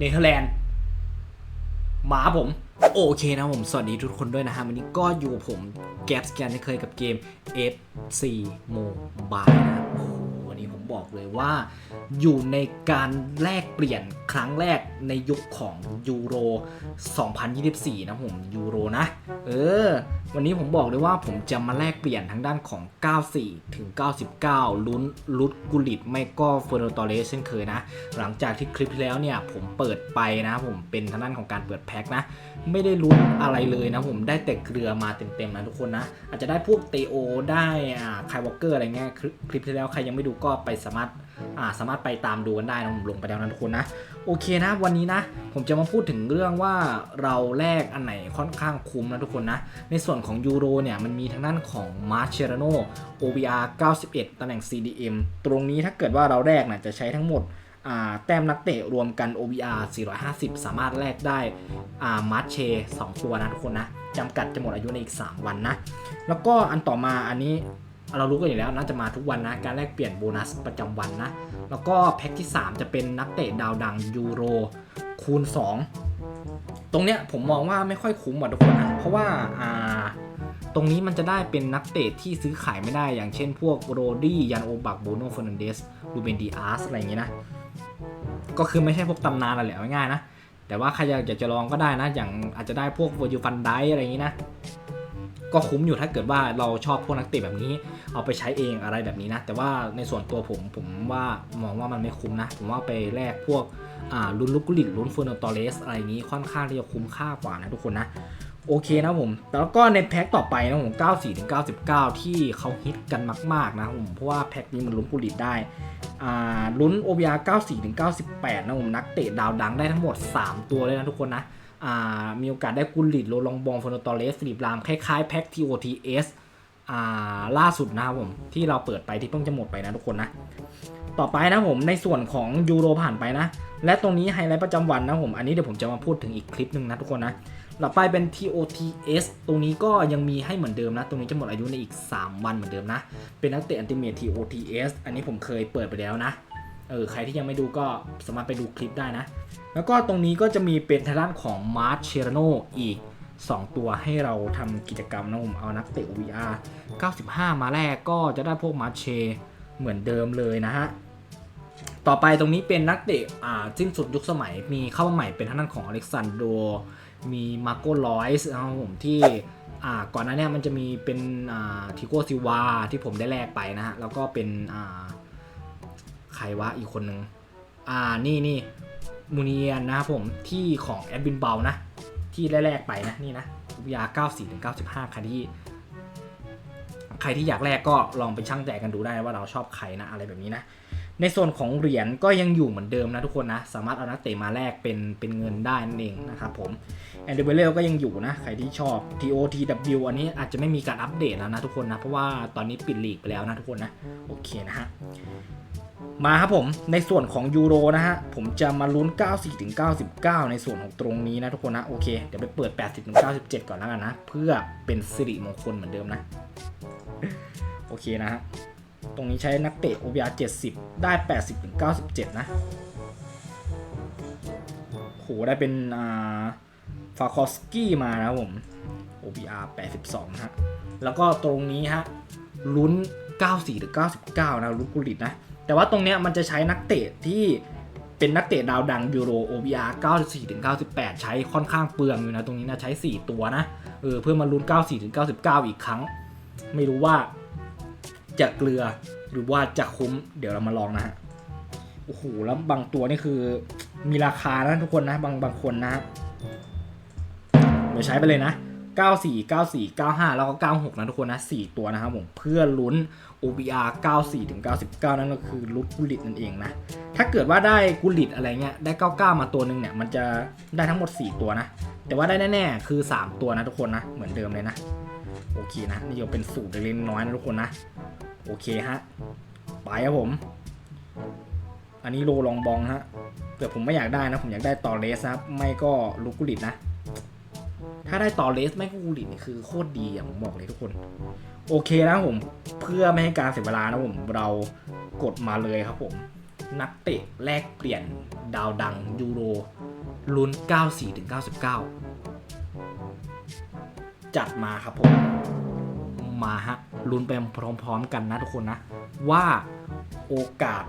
เนเธอร์แลนด์หมาผมโอเคนะผมสวัสดีทุกคนด้วยนะฮะวันนี้ก็อยู่กับผมแก๊ปสแกนเคยกับเกม FC Mobile นะ บอกเลยว่าอยู่ในการแลกเปลี่ยนครั้งแรกในยุคของยูโร 2024 นะผมยูโรนะ เออ วันนี้ผมบอกเลยว่าผมจะมาแลกเปลี่ยนทั้งด้านของ 94 ถึง 99 ลุ้นลุดกุลิตไม่ก็เฟอร์โนตอเรสเช่นเคยนะ หลังจากที่คลิปที่แล้วเนี่ยผมเปิดไปนะผมเป็นทางด้านของการเปิดแพ็คนะ ไม่ได้ลุ้นอะไรเลยนะผมได้แต่เกลือมาเต็มๆนะทุกคนนะ อาจจะได้พวกเตโอได้อ่าไควอเกอร์อะไรเงี้ยคลิปที่แล้วใครยังไม่ดูก็ไปสามารถอ่าสามารถไปตามดูกันได้นะผมลงไปแล้วนะทุกคนนะ โอเคนะวันนี้นะ ผมจะมาพูดถึงเรื่องว่าเราแลกอันไหนค่อนข้างคุ้มนะทุกคนนะ ในส่วนของยูโรเนี่ยมันมีทางด้านของมาร์เชรโน OBR 91ตำแหน่ง CDM ตรงนี้ถ้าเกิดว่าเราแลกนะจะใช้ทั้งหมดแต้มนักเตะรวมกัน OBR 450 สามารถแลกได้มาร์เช2ตัวนะทุกคนนะจำกัดจะหมดอายุในอีก 3 วันนะ แล้วก็อันต่อมาอันนี้ เรารู้กันอยู่แล้วน่าจะมาทุกวันนะ การแลกเปลี่ยนโบนัสประจำวันนะ แล้วก็แพ็คที่ 3 จะเป็นนักเตะดาวดังยูโรคูณ 2 ตรงเนี้ยผมมองว่าไม่ค่อยคุ้มว่ะทุกคนนะ เพราะว่าอ่าตรงนี้มันจะได้เป็นนักเตะที่ซื้อขายไม่ได้อย่างเช่นพวกโรดี้ยันโอบักบูโนเฟอร์นันเดสลูเบนดีอาร์สอะไรอย่างงี้นะ ก็คือไม่ใช่พวกตำนานอะไรแหละง่ายๆนะ แต่ว่าใครอยากจะลองก็ได้นะ อย่างอาจจะได้พวกเวอร์ยูฟันไดอะไรอย่างงี้นะ ก็คุ้มอยู่ถ้าเกิดว่าเราชอบพวกนักเตะแบบนี้ เอาไปใช้เองอะไรแบบนี้นะ แต่ว่าในส่วนตัวผมผมว่ามองว่ามันไม่คุ้มนะ ผมว่าไปแลกพวกลุนลุกุลิตลุนเฟอร์นตอเรสอะไรนี้ค่อนข้างที่จะคุ้มค่ากว่านะทุกคนนะโอเคนะผม แล้วก็ในแพ็คต่อไปนะผม 94ถึง99 ที่เขาฮิตกันมาก ๆ นะผม เพราะว่าแพ็คนี้มันลุ้นกุลิตได้ อ่า ลุ้น OBR 94ถึง98 นะผม นักเตะดาวดังได้ทั้งหมด 3 ตัวเลยนะทุกคนนะ มีโอกาสได้กุลิตโรลองบองฟอนตอเรสฟิลิปรามคล้ายๆแพ็ค TOTS อ่าล่าสุดนะครับผม ที่เราเปิดไปที่เพิ่งจะหมดไปนะทุกคนนะ ต่อไปนะผมในส่วนของยูโรผ่านไปนะ และตรงนี้ไฮไลท์ประจำวันนะผม อันนี้เดี๋ยวผมจะมาพูดถึงอีกคลิปหนึ่งนะทุกคนนะต่อไปเป็น TOTS ตรงนี้ก็ยังมีให้เหมือนเดิมนะ ตรงนี้จะหมดอายุในอีก 3 วันเหมือนเดิมนะ เป็นนักเตะอันติเมท TOTS อันนี้ผมเคยเปิดไปแล้วนะ เออ ใครที่ยังไม่ดูก็สามารถไปดูคลิปได้นะ แล้วก็ตรงนี้ก็จะมีเป็นทางด้านของมาร์ c เชรโนอีก 2 ตัวให้เราทำกิจกรรมนะผมเอานักเตะ VR 95 มาแรกก็จะได้พวกมาร์เชเหมือนเดิมเลยนะฮะ ต่อไปตรงนี้เป็นนักเตะอ่าสิ้นสุดยุคสมัยมีเข้ามาใหม่เป็นทางด้านของอเล็กซานโดมีมาโกลอยส์นะครับผมที่อ่าก่อนหน้านี้มันจะมีเป็นอ่าทิโกซิวาที่ผมได้แลกไปนะฮะ แล้วก็เป็นอ่าใครวะอีกคนนึงอ่านี่นี่ มูเนียนนะครับผมที่ของแอดบินเบลนะ ที่แรกๆไปนะนี่นะยา 94ถึง95 ใครที่ใครที่อยากแลกก็ลองไปช่างใจกันดูได้ว่าเราชอบใครนะอะไรแบบนี้นะ ในส่วนของเหรียญก็ยังอยู่เหมือนเดิมนะทุกคนนะ สามารถเอานักเตะมาแลกเป็นเป็นเงินได้นั่นเองนะครับผมแอนเดอร์เบลก็ยังอยู่นะ ใครที่ชอบ TOTW อันนี้อาจจะไม่มีการอัปเดตแล้วนะทุกคนนะ เพราะว่าตอนนี้ปิดลีกไปแล้วนะทุกคนนะ โอเคนะฮะ มาครับผมในส่วนของยูโรนะฮะผมจะมาลุ้น 94ถึง99 ในส่วนของตรงนี้นะทุกคนนะโอเคเดี๋ยวไปเปิด 80ถึง97 ก่อนแล้วกันนะ เพื่อเป็นสิริมงคลเหมือนเดิมนะ โอเคนะฮะตรงนี้ใช้นักเตะ OBR 70 ได้ 80ถึง97 นะโหได้เป็นอ่าฟาคอสกี้มานะครับผม OBR 82นะฮะแล้วก็ตรงนี้ฮะลุ้น 94หรือ99 นะลุ้นกุลิตนะ แต่ว่าตรงเนี้ยมันจะใช้นักเตะที่เป็นนักเตะดาวดังยูโร OBR 94ถึง98 ใช้ค่อนข้างเปลืองอยู่นะ ตรงนี้นะ ใช้ 4 ตัวนะเออเพื่อมาลุ้น 94ถึง99 อีกครั้ง ไม่รู้ว่าจะเกลือหรือว่าจะคุ้มเดี๋ยวเรามาลองนะฮะโอ้โหแล้วบางตัวนี่คือมีราคานะทุกคนนะ บางบางคนนะเดี๋ยวใช้ไปเลยนะ 94 94 95 แล้วก็ 96 นะทุกคนนะ 4 ตัวนะครับผมเพื่อลุ้น OBR 94ถึง99 นั่นก็คือลุ้นกุลิตนั่นเองนะ ถ้าเกิดว่าได้กุลิตอะไรเงี้ยได้ 99 มาตัวหนึ่งเนี่ย มันจะได้ทั้งหมด 4 ตัวนะ แต่ว่าได้แน่ๆ คือ 3 ตัวนะทุกคนนะ เหมือนเดิมเลยนะ โอเคนะ นี่ยังเป็นสูตรเล็กน้อยนะทุกคนนะ โอเคฮะ ไปครับผม อันนี้โลลองบองฮะเผื่อผมไม่อยากได้นะ ผมอยากได้ต่อเลสครับ ไม่ก็ลูกกุลิตนะ ถ้าได้ต่อเลสไม่ก็กุลิตนี่คือโคตรดีอย่างผมบอกเลยทุกคน โอเคนะผม เพื่อไม่ให้การเสียเวลานะผมเรากดมาเลยครับผม นักเตะแลกเปลี่ยนดาวดังยูโรลุ้น 94ถึง99 จัดมาครับผม มาฮะลุ้นไปพร้อมๆกันนะทุกคนนะ ว่าโอกาส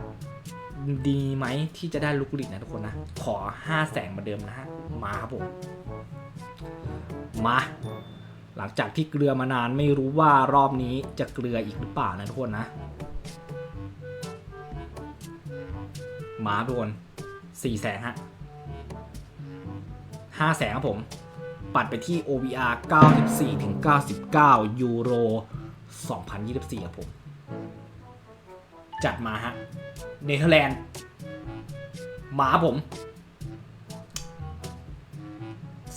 ดีไหมที่จะได้ลุกลิกนะทุกคนนะ ขอ 5 แสงเหมือนเดิมนะฮะ มาครับผม มา หลังจากที่เกลือมานานไม่รู้ว่ารอบนี้จะเกลืออีกหรือเปล่านะทุกคนนะ มาทุกคนสี่แสนฮะห้าแสนครับผม ปัดไปที่ OVR 94ถึง99 ยูโร 2024 ครับผม จัดมาฮะ เนเธอร์แลนด์ มาผม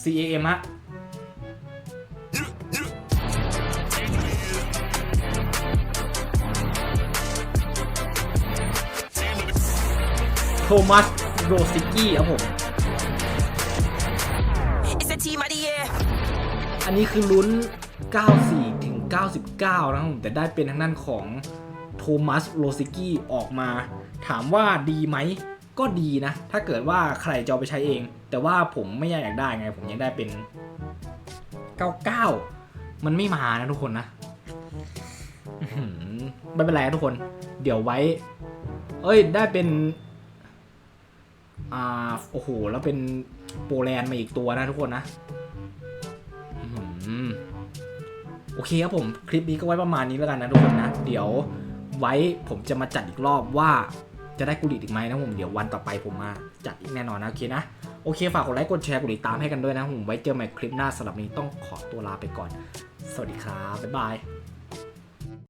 CAM ฮะ โทมัสโรซิกี้ครับผม It's a team of the year. อันนี้คือลุ้น 94 ถึง 99 นะครับผมแต่ได้เป็นทางด้านของโทมัสโรซิกี้ออกมา ถามว่าดีไหมก็ดีนะ ถ้าเกิดว่าใครจะเอาไปใช้เอง แต่ว่าผมไม่อยากได้ไง ผมยังได้เป็น 99 มันไม่มานะทุกคนนะอื้อหือไม่เป็นไรนะทุกคน เดี๋ยวไว้ เอ้ย ได้เป็น อ่าโอ้โห แล้วเป็นโปแลนด์มาอีกตัวนะทุกคนนะโอเคครับผมคลิปนี้ก็ไว้ประมาณนี้แล้วกันนะทุกคนนะ เดี๋ยวไว้ผมจะมาจัดอีกรอบว่าจะได้กุลิอีกไหมนะผมเดี๋ยววันต่อไปผมมาจัดอีกแน่นอนนะโอเคนะโอเคฝากกดไลค์กดแชร์กดติดตามให้กันด้วยนะผมไว้เจอใหม่คลิปหน้าสำหรับนี้ต้องขอตัวลาไปก่อน สวัสดีครับบ๊ายบาย